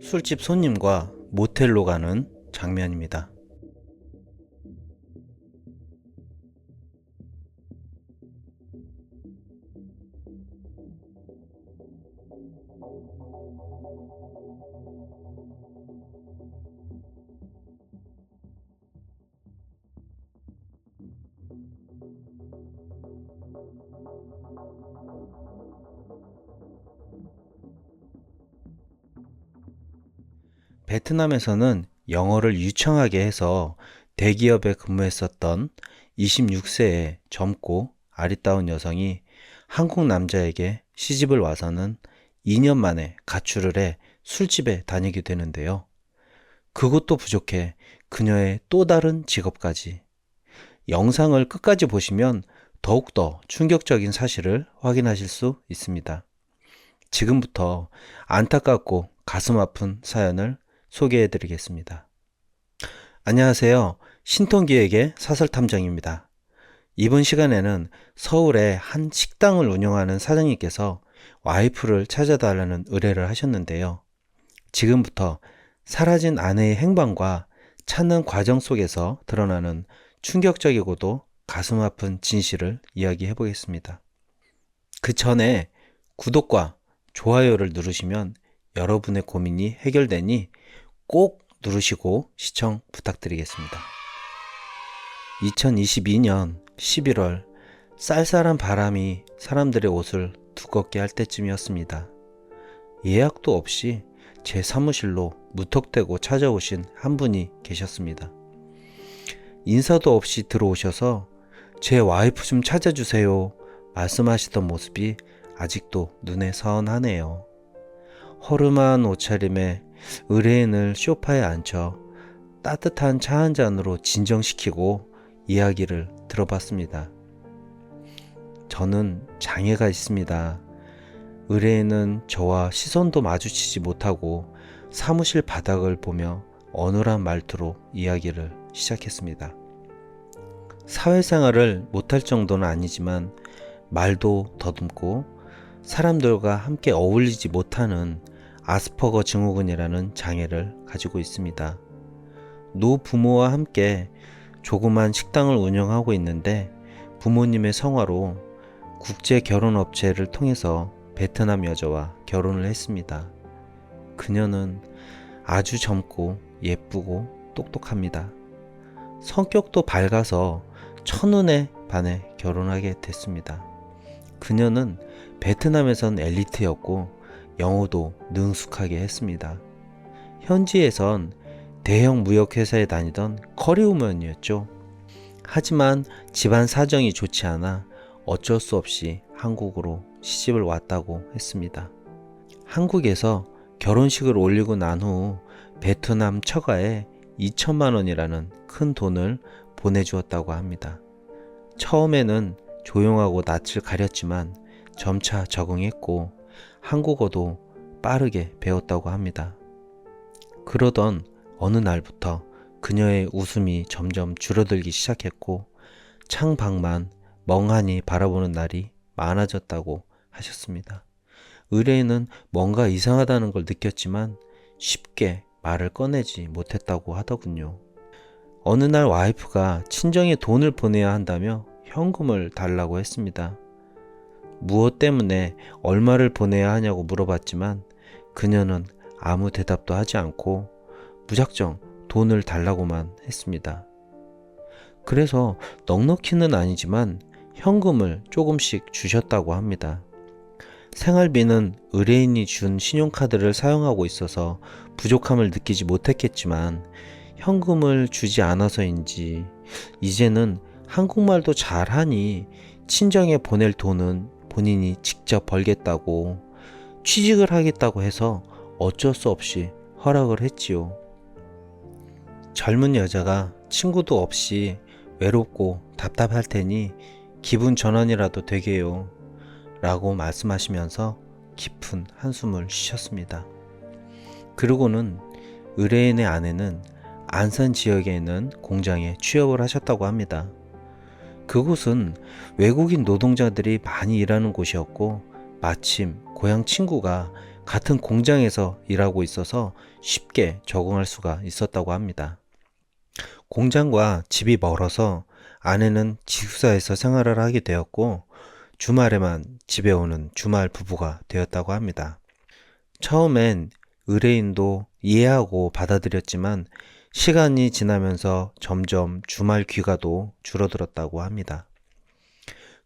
술집 손님과 모텔로 가는 장면입니다. 베트남에서는 영어를 유창하게 해서 대기업에 근무했었던 26세의 젊고 아리따운 여성이 한국 남자에게 시집을 와서는 2년 만에 가출을 해 술집에 다니게 되는데요. 그것도 부족해 그녀의 또 다른 직업까지. 영상을 끝까지 보시면 더욱더 충격적인 사실을 확인하실 수 있습니다. 지금부터 안타깝고 가슴 아픈 사연을 소개해 드리겠습니다. 안녕하세요. 신통기획의 사설탐정입니다. 이번 시간에는 서울의 한 식당을 운영하는 사장님께서 와이프를 찾아달라는 의뢰를 하셨는데요. 지금부터 사라진 아내의 행방과 찾는 과정 속에서 드러나는 충격적이고도 가슴 아픈 진실을 이야기해 보겠습니다. 그 전에 구독과 좋아요를 누르시면 여러분의 고민이 해결되니 꼭 누르시고 시청 부탁드리겠습니다. 2022년 11월 쌀쌀한 바람이 사람들의 옷을 두껍게 할 때쯤이었습니다. 예약도 없이 제 사무실로 무턱대고 찾아오신 한 분이 계셨습니다. 인사도 없이 들어오셔서 제 와이프 좀 찾아주세요 말씀하시던 모습이 아직도 눈에 선하네요. 허름한 옷차림에 의뢰인을 쇼파에 앉혀 따뜻한 차 한 잔으로 진정시키고 이야기를 들어봤습니다. 저는 장애가 있습니다. 의뢰인은 저와 시선도 마주치지 못하고 사무실 바닥을 보며 어눌한 말투로 이야기를 시작했습니다. 사회생활을 못할 정도는 아니지만 말도 더듬고 사람들과 함께 어울리지 못하는 아스퍼거 증후군이라는 장애를 가지고 있습니다. 노 부모와 함께 조그만 식당을 운영하고 있는데 부모님의 성화로 국제 결혼 업체를 통해서 베트남 여자와 결혼을 했습니다. 그녀는 아주 젊고 예쁘고 똑똑합니다. 성격도 밝아서 첫눈에 반해 결혼하게 됐습니다. 그녀는 베트남에선 엘리트였고 영어도 능숙하게 했습니다. 현지에선 대형 무역회사에 다니던 커리우먼이었죠. 하지만 집안 사정이 좋지 않아 어쩔 수 없이 한국으로 시집을 왔다고 했습니다. 한국에서 결혼식을 올리고 난 후 베트남 처가에 2천만 원이라는 큰 돈을 보내주었다고 합니다. 처음에는 조용하고 낯을 가렸지만 점차 적응했고 한국어도 빠르게 배웠다고 합니다. 그러던 어느 날부터 그녀의 웃음이 점점 줄어들기 시작했고 창밖만 멍하니 바라보는 날이 많아졌다고 하셨습니다. 의뢰인은 뭔가 이상하다는 걸 느꼈지만 쉽게 말을 꺼내지 못했다고 하더군요. 어느 날 와이프가 친정에 돈을 보내야 한다며 현금을 달라고 했습니다. 무엇 때문에 얼마를 보내야 하냐고 물어봤지만 그녀는 아무 대답도 하지 않고 무작정 돈을 달라고만 했습니다. 그래서 넉넉히는 아니지만 현금을 조금씩 주셨다고 합니다. 생활비는 의뢰인이 준 신용카드를 사용하고 있어서 부족함을 느끼지 못했겠지만 현금을 주지 않아서인지 이제는 한국말도 잘하니 친정에 보낼 돈은 본인이 직접 벌겠다고 취직을 하겠다고 해서 어쩔 수 없이 허락을 했지요. 젊은 여자가 친구도 없이 외롭고 답답할 테니 기분 전환이라도 되게요. 라고 말씀하시면서 깊은 한숨을 쉬셨습니다. 그러고는 의뢰인의 아내는 안산 지역에 있는 공장에 취업을 하셨다고 합니다. 그곳은 외국인 노동자들이 많이 일하는 곳이었고 마침 고향 친구가 같은 공장에서 일하고 있어서 쉽게 적응할 수가 있었다고 합니다. 공장과 집이 멀어서 아내는 기숙사에서 생활을 하게 되었고 주말에만 집에 오는 주말 부부가 되었다고 합니다. 처음엔 의뢰인도 이해하고 받아들였지만 시간이 지나면서 점점 주말 귀가도 줄어들었다고 합니다.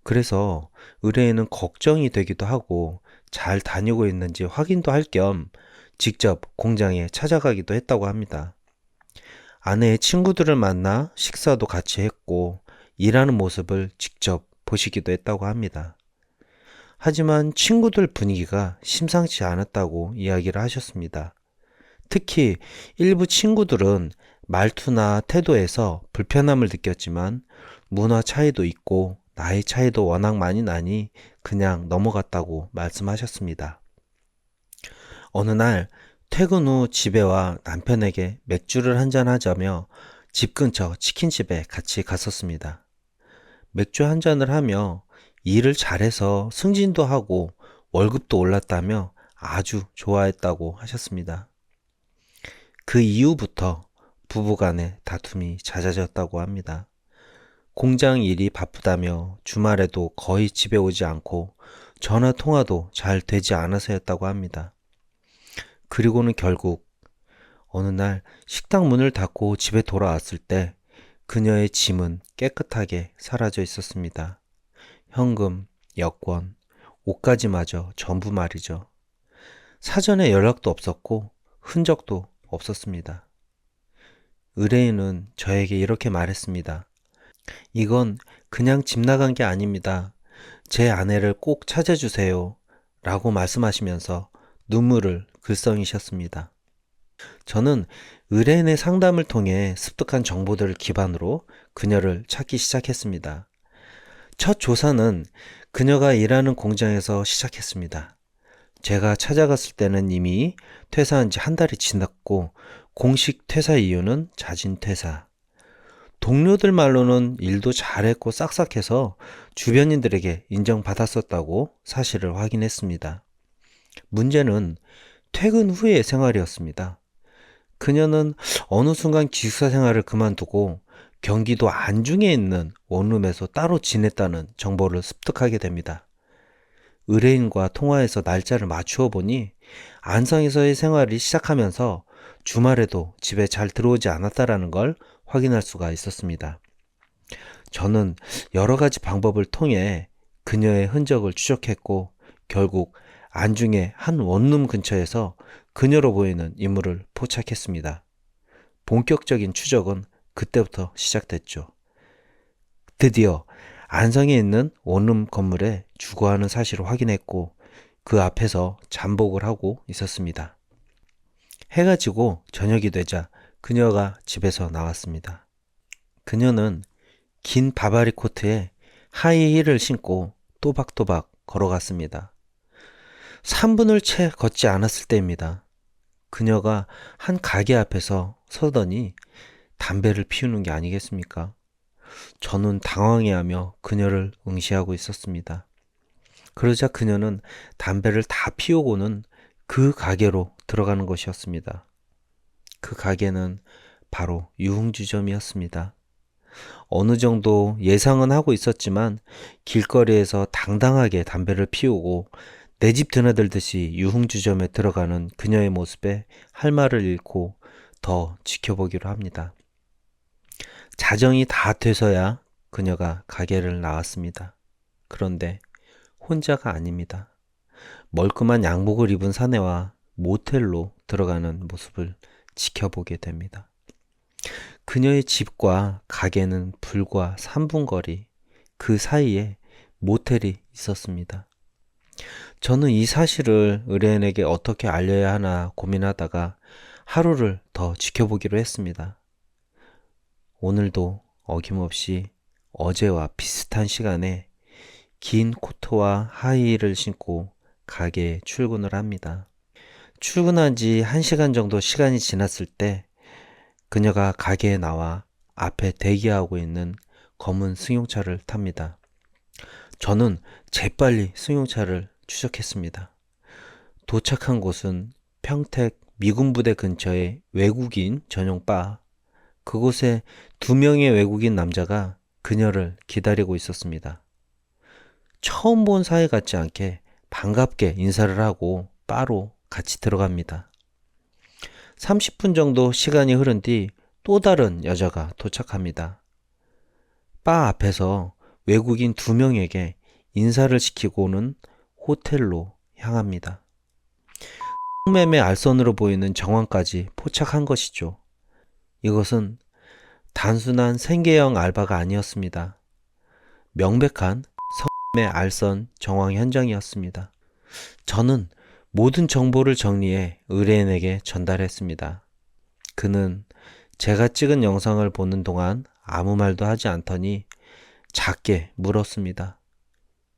그래서 의뢰인은 걱정이 되기도 하고 잘 다니고 있는지 확인도 할 겸 직접 공장에 찾아가기도 했다고 합니다. 아내의 친구들을 만나 식사도 같이 했고 일하는 모습을 직접 보시기도 했다고 합니다. 하지만 친구들 분위기가 심상치 않았다고 이야기를 하셨습니다. 특히 일부 친구들은 말투나 태도에서 불편함을 느꼈지만 문화 차이도 있고 나이 차이도 워낙 많이 나니 그냥 넘어갔다고 말씀하셨습니다. 어느 날 퇴근 후 집에 와 남편에게 맥주를 한잔 하자며 집 근처 치킨집에 같이 갔었습니다. 맥주 한 잔을 하며 일을 잘해서 승진도 하고 월급도 올랐다며 아주 좋아했다고 하셨습니다. 그 이후부터 부부간의 다툼이 잦아졌다고 합니다. 공장 일이 바쁘다며 주말에도 거의 집에 오지 않고 전화 통화도 잘 되지 않아서였다고 합니다. 그리고는 결국 어느 날 식당 문을 닫고 집에 돌아왔을 때 그녀의 짐은 깨끗하게 사라져 있었습니다. 현금, 여권, 옷까지마저 전부 말이죠. 사전에 연락도 없었고 흔적도 없었습니다. 의뢰인은 저에게 이렇게 말했습니다. 이건 그냥 집 나간 게 아닙니다. 제 아내를 꼭 찾아주세요. 라고 말씀하시면서 눈물을 글썽이셨습니다. 저는 의뢰인의 상담을 통해 습득한 정보들을 기반으로 그녀를 찾기 시작했습니다. 첫 조사는 그녀가 일하는 공장에서 시작했습니다. 제가 찾아갔을 때는 이미 퇴사한 지 한 달이 지났고 공식 퇴사 이유는 자진 퇴사. 동료들 말로는 일도 잘했고 싹싹해서 주변인들에게 인정받았었다고 사실을 확인했습니다. 문제는 퇴근 후의 생활이었습니다. 그녀는 어느 순간 기숙사 생활을 그만두고 경기도 안중에 있는 원룸에서 따로 지냈다는 정보를 습득하게 됩니다. 의뢰인과 통화해서 날짜를 맞추어 보니 안성에서의 생활이 시작하면서 주말에도 집에 잘 들어오지 않았다라는 걸 확인할 수가 있었습니다. 저는 여러 가지 방법을 통해 그녀의 흔적을 추적했고 결국 안중의 한 원룸 근처에서 그녀로 보이는 인물을 포착했습니다. 본격적인 추적은 그때부터 시작됐죠. 드디어 안성에 있는 원룸 건물에 주거하는 사실을 확인했고 그 앞에서 잠복을 하고 있었습니다. 해가 지고 저녁이 되자 그녀가 집에서 나왔습니다. 그녀는 긴 바바리 코트에 하이힐을 신고 또박또박 걸어갔습니다. 3분을 채 걷지 않았을 때입니다. 그녀가 한 가게 앞에서 서더니 담배를 피우는 게 아니겠습니까? 저는 당황해하며 그녀를 응시하고 있었습니다. 그러자 그녀는 담배를 다 피우고는 그 가게로 들어가는 것이었습니다. 그 가게는 바로 유흥주점이었습니다. 어느 정도 예상은 하고 있었지만 길거리에서 당당하게 담배를 피우고 내 집 드나들듯이 유흥주점에 들어가는 그녀의 모습에 할 말을 잃고 더 지켜보기로 합니다. 자정이 다 돼서야 그녀가 가게를 나왔습니다. 그런데 혼자가 아닙니다. 멀끔한 양복을 입은 사내와 모텔로 들어가는 모습을 지켜보게 됩니다. 그녀의 집과 가게는 불과 3분 거리, 그 사이에 모텔이 있었습니다. 저는 이 사실을 의뢰인에게 어떻게 알려야 하나 고민하다가 하루를 더 지켜보기로 했습니다. 오늘도 어김없이 어제와 비슷한 시간에 긴 코트와 하이힐을 신고 가게에 출근을 합니다. 출근한 지 1시간 정도 시간이 지났을 때 그녀가 가게에 나와 앞에 대기하고 있는 검은 승용차를 탑니다. 저는 재빨리 승용차를 추적했습니다. 도착한 곳은 평택 미군 부대 근처의 외국인 전용 바. 그곳에 두 명의 외국인 남자가 그녀를 기다리고 있었습니다. 처음 본 사이 같지 않게 반갑게 인사를 하고 바로 같이 들어갑니다. 30분 정도 시간이 흐른 뒤 또 다른 여자가 도착합니다. 바 앞에서 외국인 두 명에게 인사를 시키고는 호텔로 향합니다. 성매매 알선으로 보이는 정황까지 포착한 것이죠. 이것은 단순한 생계형 알바가 아니었습니다. 명백한 성매매 알선 정황 현장이었습니다. 저는 모든 정보를 정리해 의뢰인에게 전달했습니다. 그는 제가 찍은 영상을 보는 동안 아무 말도 하지 않더니 작게 물었습니다.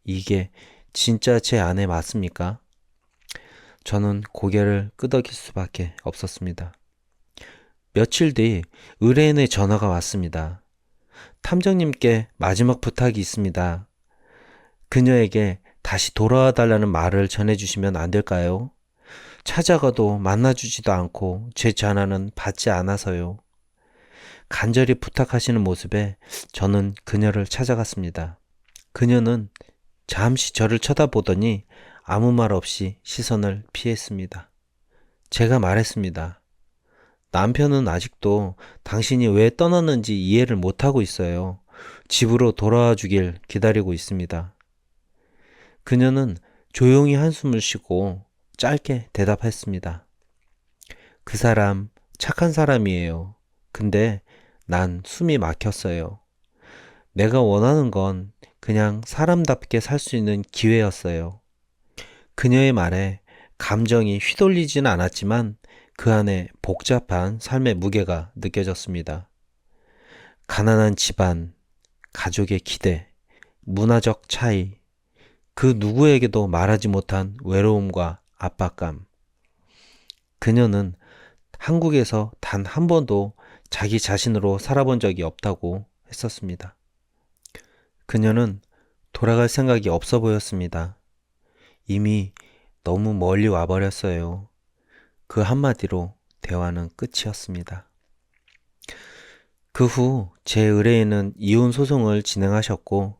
이게 진짜 제 아내 맞습니까? 저는 고개를 끄덕일 수밖에 없었습니다. 며칠 뒤 의뢰인의 전화가 왔습니다. 탐정님께 마지막 부탁이 있습니다. 그녀에게 다시 돌아와 달라는 말을 전해주시면 안 될까요? 찾아가도 만나주지도 않고 제 전화는 받지 않아서요. 간절히 부탁하시는 모습에 저는 그녀를 찾아갔습니다. 그녀는 잠시 저를 쳐다보더니 아무 말 없이 시선을 피했습니다. 제가 말했습니다. 남편은 아직도 당신이 왜 떠났는지 이해를 못하고 있어요. 집으로 돌아와 주길 기다리고 있습니다. 그녀는 조용히 한숨을 쉬고 짧게 대답했습니다. 그 사람 착한 사람이에요. 근데 난 숨이 막혔어요. 내가 원하는 건 그냥 사람답게 살 수 있는 기회였어요. 그녀의 말에 감정이 휘둘리지는 않았지만 그 안에 복잡한 삶의 무게가 느껴졌습니다. 가난한 집안, 가족의 기대, 문화적 차이, 그 누구에게도 말하지 못한 외로움과 압박감. 그녀는 한국에서 단 한 번도 자기 자신으로 살아본 적이 없다고 했었습니다. 그녀는 돌아갈 생각이 없어 보였습니다. 이미 너무 멀리 와버렸어요. 그 한마디로 대화는 끝이었습니다. 그 후 제 의뢰인은 이혼 소송을 진행하셨고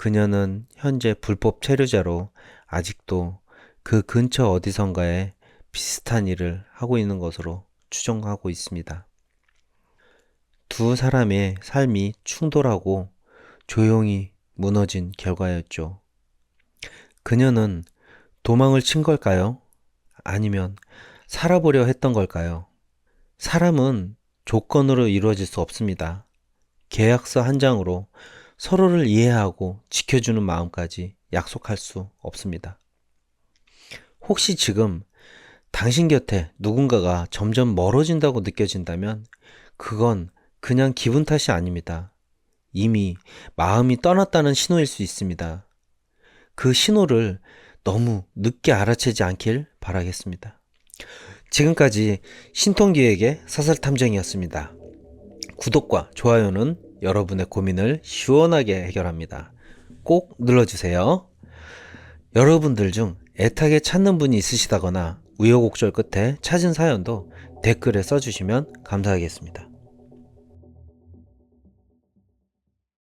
그녀는 현재 불법 체류자로 아직도 그 근처 어디선가에 비슷한 일을 하고 있는 것으로 추정하고 있습니다. 두 사람의 삶이 충돌하고 조용히 무너진 결과였죠. 그녀는 도망을 친 걸까요? 아니면 살아보려 했던 걸까요? 사람은 조건으로 이루어질 수 없습니다. 계약서 한 장으로 서로를 이해하고 지켜주는 마음까지 약속할 수 없습니다. 혹시 지금 당신 곁에 누군가가 점점 멀어진다고 느껴진다면 그건 그냥 기분 탓이 아닙니다. 이미 마음이 떠났다는 신호일 수 있습니다. 그 신호를 너무 늦게 알아채지 않길 바라겠습니다. 지금까지 신통기획의 사설탐정이었습니다. 구독과 좋아요는 여러분의 고민을 시원하게 해결합니다. 꼭 눌러주세요. 여러분들 중 애타게 찾는 분이 있으시다거나 우여곡절 끝에 찾은 사연도 댓글에 써주시면 감사하겠습니다.